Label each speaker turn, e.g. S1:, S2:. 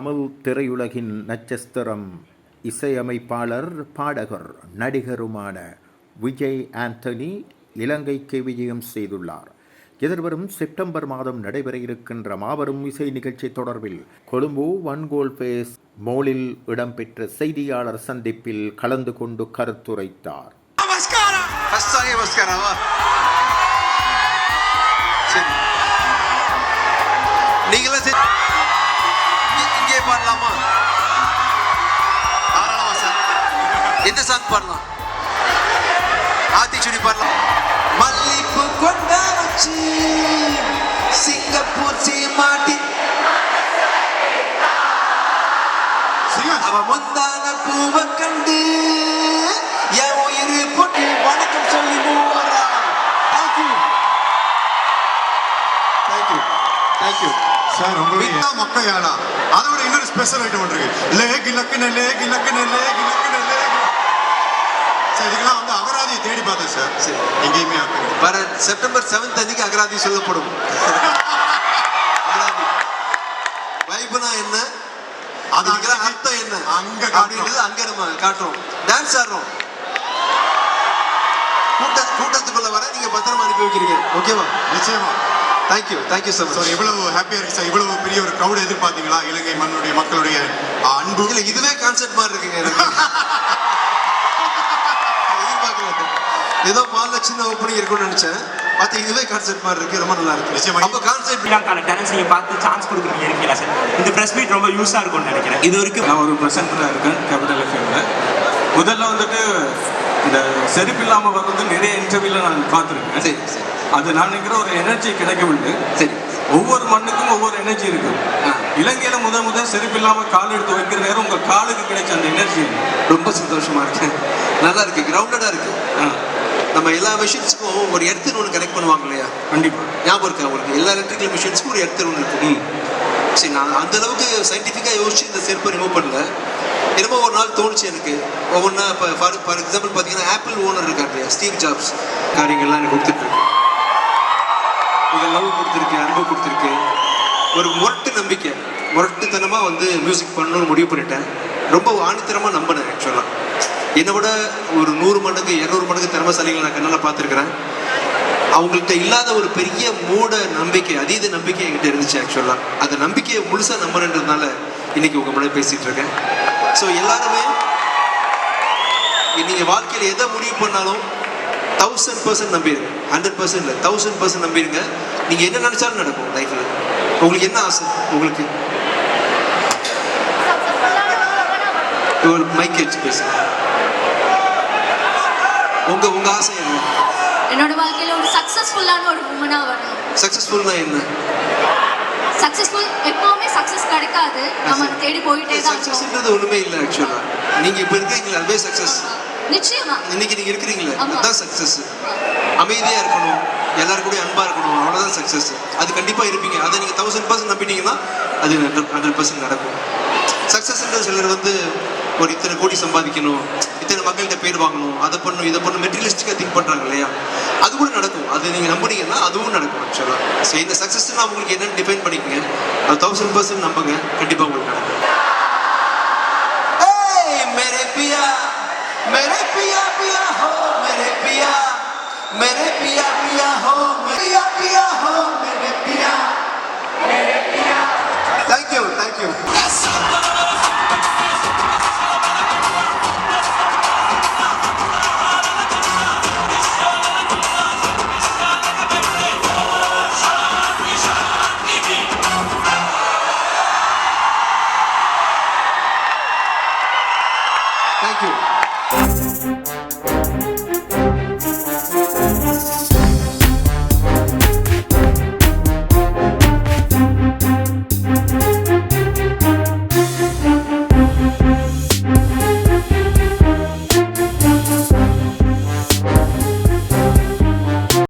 S1: தமிழ் திரையுலகின் நட்சத்திரம் இசையமைப்பாளர் பாடகர் நடிகருமான விஜய் ஆண்டனி இலங்கைக்கு விஜயம் செய்துள்ளார். எதிர்வரும் செப்டம்பர் மாதம் நடைபெற இருக்கின்ற மாபெரும் இசை நிகழ்ச்சி தொடர்பில் கொழும்பு வன்கோல் பேஸ் மோலில் இடம்பெற்ற செய்தியாளர் சந்திப்பில் கலந்து கொண்டு கருத்துரைத்தார்.
S2: நீங்களே எந்த சாங் பாடலாம். ஆத்திச்சுடி பாடலாம். மல்லிப்பு கொண்டா வச்சு சிங்கப்பூர் சீமாட்டி. அவ முந்தான பூவை கண்டு என் உயிர் பொட்டி வணக்கம் சொல்லி மூவரா thank you
S3: thank you thank you sir உங்களுடைய
S2: மிக்க
S3: மொக்கையாள அதோட இன்னொரு ஸ்பெஷல் ஐட்டம் ஒன்று இருக்கு. லேக் இலக்குன லேக் இலக்குன லேக் இலக்குன லேக் சார் இதுக்கெல்லாம் வந்து அகராதியை தேடி பார்த்தேன் சார்.
S2: சரி.
S3: எங்கேயுமே.
S2: வர செப்டம்பர் செவன்த் அன்னைக்கு அகராதி சொல்லப்படும். அகராதி. வைபுனா என்ன?
S3: அது
S2: அதுக்கெல்லாம் அர்த்தம் என்ன?
S3: அங்க.
S2: அப்படின்றது அங்க நம்ம காட்டுறோம். டான்ஸ் ஆடுறோம். கூட்ட கூட்டத்துக்குள்ள வர நீங்க பத்திரமா அனுப்பி வைக்கிறீங்க. ஓகேவா
S3: நிச்சயமா.
S2: Thank you
S3: thank you sir
S2: much.
S3: இவ்வளவு ஹாப்பியா இருக்கு சார். இவ்வளவு பெரிய ஒரு க்ரௌட் எதிர்பார்த்தீங்களா? இலங்கை மண்ணுடைய மக்களுடைய அன்பு?
S2: இல்ல இதுவே கான்செப்ட் மாதிரி இருக்குங்க எனக்கு எதிர்பார்க்கல ஏதோ மால்ல சின்ன ஓப்பனிங் இருக்கும்னு நினைச்சேன். பார்த்தா இதுவே கான்செப்ட் மாதிரி இருக்கு ரொம்ப நல்லா இருக்கு.
S3: நிச்சயமா.
S2: அப்ப கான்செப்ட்
S4: ஸ்ரீலங்கான டேலண்ட்ஸ் நீங்கள் பார்த்து சான்ஸ் கொடுக்குறீங்க இருக்கீங்களா சார்? இந்த ப்ரெஸ் மீட் ரொம்ப யூஸாக இருக்கும்னு நினைக்கிறேன். இது வரைக்கும்
S5: நான் ஒரு ப்ரெசென்டராக இருக்கேன் கேபிட்டல் எஃப்எம்ல முதல்ல வந்துட்டு இந்த செருப்பு இல்லாமல் வர்றது நிறைய இன்டர்வியூல நான் பார்த்துருக்கேன்.
S2: சரி சரி.
S5: அது நான் நினைக்கிற ஒரு எனர்ஜி கிடைக்கவில்லை
S2: சரி.
S5: ஒவ்வொரு மண்ணுக்கும் ஒவ்வொரு எனர்ஜி இருக்கு.
S2: ஆ.
S5: இலங்கையில முதல் முதல் செருப்பு இல்லாம கால் எடுத்து வைக்கிற நேரம் உங்க காலுக்கு கிடைச்ச அந்த எனர்ஜி
S2: ரொம்ப சந்தோஷமா இருக்கு. நல்லா இருக்கு கிரவுண்டடா இருக்கு. நம்ம எல்லா மிஷின்ஸ்க்கும் ஒரு எர்த்துன்னு ஒன்று கனெக்ட் பண்ணுவாங்க இல்லையா?
S5: கண்டிப்பா.
S2: ஞாபகம் இருக்கா உங்களுக்கு? எல்லா எலக்ட்ரிக்கல் மிஷின்ஸ்க்கும் ஒரு எர்த்தர் ஒன்று இருக்கும். சரி நான் அந்த அளவுக்கு சயின்டிஃபிக்காக யோசிச்சு இந்த செருப்பை ரிமூவ் பண்ணல. என்னமோ ஒரு நாள் தோணுச்சு எனக்கு. ஒவ்வொன்றா இப்போ ஃபார் ஃபார் எக்ஸாம்பிள் பார்த்தீங்கன்னா ஆப்பிள் ஓனர் இருக்கார் இல்லையா? ஸ்டீவ் ஜாப்ஸ் காரியங்கள்லாம் எனக்கு கொடுத்துட்ருக்கு இது லவ் கொடுத்துருக்கு அன்பு கொடுத்துருக்கு. ஒரு முரட்டு நம்பிக்கை. முரட்டுத்தனமாக வந்து மியூசிக் பண்ணணும்னு முடிவு பண்ணிட்டேன். ரொம்ப ஆணித்தரமாக நம்பினேன் ஆக்சுவலாக என்னை விட ஒரு நூறு மடங்கு இரநூறு மடங்கு திறமசாலிகள் நான் கண்ணால் பார்த்துருக்குறேன். அவங்கள்ட்ட இல்லாத ஒரு பெரிய மூட நம்பிக்கை அதீத நம்பிக்கை என்கிட்ட இருந்துச்சு ஆக்சுவலாக அந்த நம்பிக்கையை முழுசாக நம்புறதுனால இன்னைக்கு உங்க முன்னாடி பேசிட்டு இருக்கேன். ஸோ எல்லாருமே நீங்க வாழ்க்கையில் எதை முடிவு பண்ணாலும் தௌசண்ட் பர்சன்ட் நம்பிடுங்க. ஹண்ட்ரட் பர்சன்ட் இல்லை தௌசண்ட் பர்சன்ட் நம்பிடுங்க. நீங்க என்ன நினைச்சாலும் நடக்கும் லைஃப்ல உங்களுக்கு என்ன ஆசை? உங்களுக்கு. உங்களுக்கு மைக் வச்சு பேசுங்க. உங்க உங்க ஆசை என்ன?
S6: என்னோட வாழ்க்கையில ஒரு சக்சஸ்ஃபுல்லான ஒரு உமனா வரணும்.
S2: சக்சஸ்ஃபுல்னா என்ன?
S6: சக்சஸ்ஃபுல் எப்பவுமே சக்சஸ் கிடைக்காது. நம்ம தேடி போயிட்டே தான்
S2: சக்சஸ்ன்றது ஒண்ணுமே இல்லை ஆக்சுவலா நீங்க இப்ப இருக்கீங்களா அதுவே சக்சஸ்
S6: நிச்சயமா.
S2: இன்னைக்கு நீங்க இருக்கிறீங்களே. அதுதான் சக்சஸ் அமைதியா இருக்கணும் எல்லாரும் கூட அன்பா இருக்கணும் அவ்வளவுதான் சக்சஸ் அது கண்டிப்பா இருப்பீங்க. அதை நீங்க தௌசண்ட் பர்சன்ட் நம்பிட்டீங்கன்னா அது ஹண்ட்ரட் பர்சன்ட் நடக்கும். சக்சஸ்ன்றது சிலர் வந்து ஒரு இத்தனை கோடி சம்பாதிக்கணும் இத்தனை மக்கள்கிட்ட பேர் வாங்கணும் அதை பண்ணணும் இதை பண்ணணும் மெட்டீரியலிஸ்டிக்காக திங்க் பண்றாங்க இல்லையா அது கூட நடக்கும் அது நீங்க நம்புனீங்கன்னா அதுவும் நடக்கும் ஆக்சுவலா ஸோ இந்த சக்சஸ்னா உங்களுக்கு என்னன்னு டிஃபைன் பண்ணிக்கங்க அது தௌசண்ட் பர்சன்ட் நம்புங்க கண்டிப்பா உங்களுக்கு நடக்கும் Hey, मेरे पिया मेरे पिया पिया हो मेरे पिया मेरे पिया पिया हो मेरे पिया पिया हो मेरे पिया thank you thank you thank you